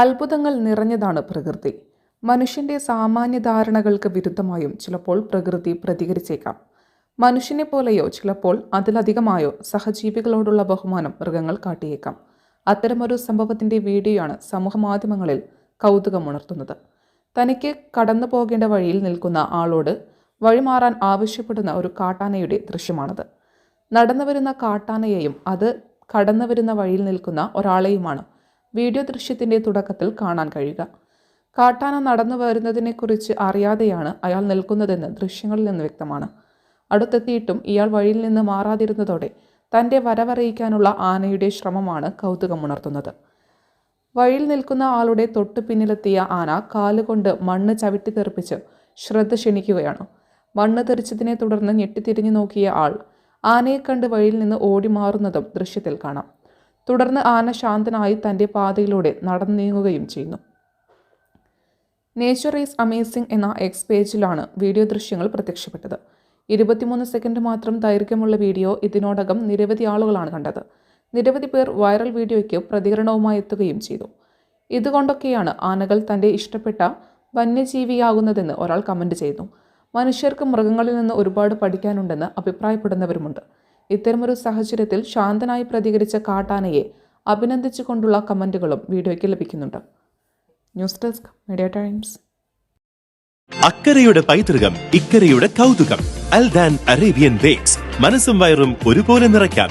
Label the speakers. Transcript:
Speaker 1: അത്ഭുതങ്ങൾ നിറഞ്ഞതാണ് പ്രകൃതി. മനുഷ്യന്റെ സാമാന്യ ധാരണകൾക്ക് വിരുദ്ധമായും ചിലപ്പോൾ പ്രകൃതി പ്രതികരിച്ചേക്കാം. മനുഷ്യനെ പോലെയോ ചിലപ്പോൾ അതിലധികമായോ സഹജീവികളോടുള്ള ബഹുമാനം മൃഗങ്ങൾ കാട്ടിയേക്കാം. അത്തരമൊരു സംഭവത്തിന്റെ വീഡിയോയാണ് സമൂഹമാധ്യമങ്ങളിൽ കൗതുകമുണർത്തുന്നത്. തനിക്ക് കടന്നു പോകേണ്ട വഴിയിൽ നിൽക്കുന്ന ആളോട് വഴിമാറാൻ ആവശ്യപ്പെടുന്ന ഒരു കാട്ടാനയുടെ ദൃശ്യമാണത്. നടന്നു വരുന്ന കാട്ടാനയെയും അത് കടന്നു വരുന്ന വഴിയിൽ നിൽക്കുന്ന ഒരാളെയുമാണ് വീഡിയോ ദൃശ്യത്തിന്റെ തുടക്കത്തിൽ കാണാൻ കഴിയുക. കാട്ടാന നടന്നു വരുന്നതിനെക്കുറിച്ച് അറിയാതെയാണ് അയാൾ നിൽക്കുന്നതെന്ന് ദൃശ്യങ്ങളിൽ നിന്ന് വ്യക്തമാണ്. അടുത്തെത്തിയിട്ടും ഇയാൾ വഴിയിൽ നിന്ന് മാറാതിരുന്നതോടെ തന്റെ വരവറിയിക്കാനുള്ള ആനയുടെ ശ്രമമാണ് കൗതുകമുണർത്തുന്നത്. വഴിയിൽ നിൽക്കുന്ന ആളുടെ തൊട്ടു പിന്നിലെത്തിയ ആന കാലുകൊണ്ട് മണ്ണ് ചവിട്ടി തെറിപ്പിച്ച് ശ്രദ്ധ ക്ഷണിക്കുകയാണ്. മണ്ണ് തെറിച്ചതിനെ തുടർന്ന് ഞെട്ടിത്തിരിഞ്ഞു നോക്കിയ ആൾ ആനയെ കണ്ട് വഴിയിൽ നിന്ന് ഓടി മാറുന്നതും ദൃശ്യത്തിൽ കാണാം. തുടർന്ന് ആന ശാന്തനായി തന്റെ പാതയിലൂടെ നടന്നു നീങ്ങുകയും ചെയ്യുന്നു. നേച്ചർ ഈസ് അമേസിംഗ് എന്ന എക്സ് പേജിലാണ് വീഡിയോ ദൃശ്യങ്ങൾ പ്രത്യക്ഷപ്പെട്ടത്. ഇരുപത്തിമൂന്ന് സെക്കൻഡ് മാത്രം ദൈർഘ്യമുള്ള വീഡിയോ ഇതിനോടകം നിരവധി ആളുകളാണ് കണ്ടത്. നിരവധി പേർ വൈറൽ വീഡിയോയ്ക്ക് പ്രതികരണവുമായി എത്തുകയും ചെയ്തു. ഇതുകൊണ്ടൊക്കെയാണ് ആനകൾ തന്റെ ഇഷ്ടപ്പെട്ട വന്യജീവിയാകുന്നതെന്ന് ഒരാൾ കമന്റ് ചെയ്തു മനുഷ്യർക്ക് മൃഗങ്ങളിൽ നിന്ന് ഒരുപാട് പഠിക്കാനുണ്ടെന്ന് അഭിപ്രായപ്പെടുന്നവരുമുണ്ട്. ഇത്തരമൊരു സാഹചര്യത്തിൽ ശാന്തനായി പ്രതികരിച്ച കാട്ടാനയെ അഭിനന്ദിച്ചുകൊണ്ടുള്ള കമന്റുകളും വീഡിയോയ്ക്ക് ലഭിക്കുന്നുണ്ട്. News desk media times.
Speaker 2: അക്കരയുടെ പൈതൃകം ഇക്കരയുടെ കൗതുകം അൽദാൻ അറേബ്യൻ ബേക്സ്. മനസ്സും വയറും ഒരുപോലെ നിറയ്ക്കാം.